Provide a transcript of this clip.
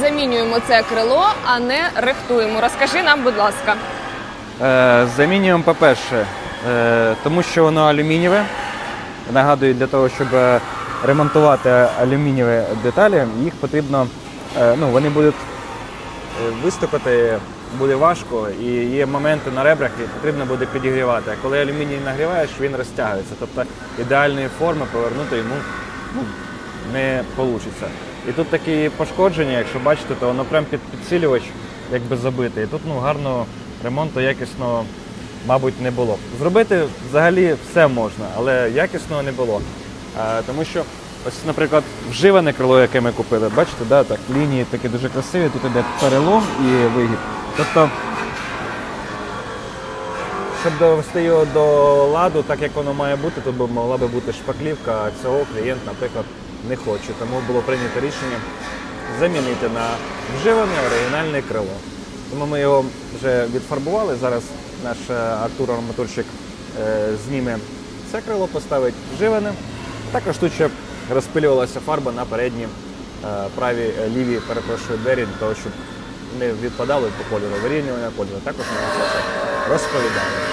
замінюємо це крило, а не рихтуємо? Розкажи нам, будь ласка. Е, Замінюємо, по-перше, е, тому що воно алюмінієве. Нагадую, для того, щоб ремонтувати алюмінієві деталі, їх потрібно, е, ну, вони будуть е, виступити, буде важко, і є моменти на ребрах, і потрібно буде підігрівати. А коли алюміній нагріваєш, він розтягується. Тобто ідеальної форми повернути йому ну, не вийде. І тут такі пошкодження, якщо бачите, то воно прям під підсилювач якби забите. І тут ну, гарного ремонту якісного, мабуть, не було. Зробити взагалі все можна, але якісного не було. А, тому що, ось, наприклад, вживане крило, яке ми купили, бачите, да, так, лінії такі дуже красиві, тут іде перелом і вигіб. Тобто щоб довести його до ладу, так як воно має бути, то могла би бути шпаклівка, а цього клієнт, наприклад, не хоче. Тому було прийнято рішення замінити на вживане оригінальне крило. Тому ми його вже відфарбували. Зараз наш е, Артур арматурщик е, зніме це крило, поставить вживане. Також тут ще розпилювалася фарба на передні е, праві, ліві, перепрошую, двері, для того, щоб не відпадали по кольору. Вирівнювання кольору. Також ми це розповідали.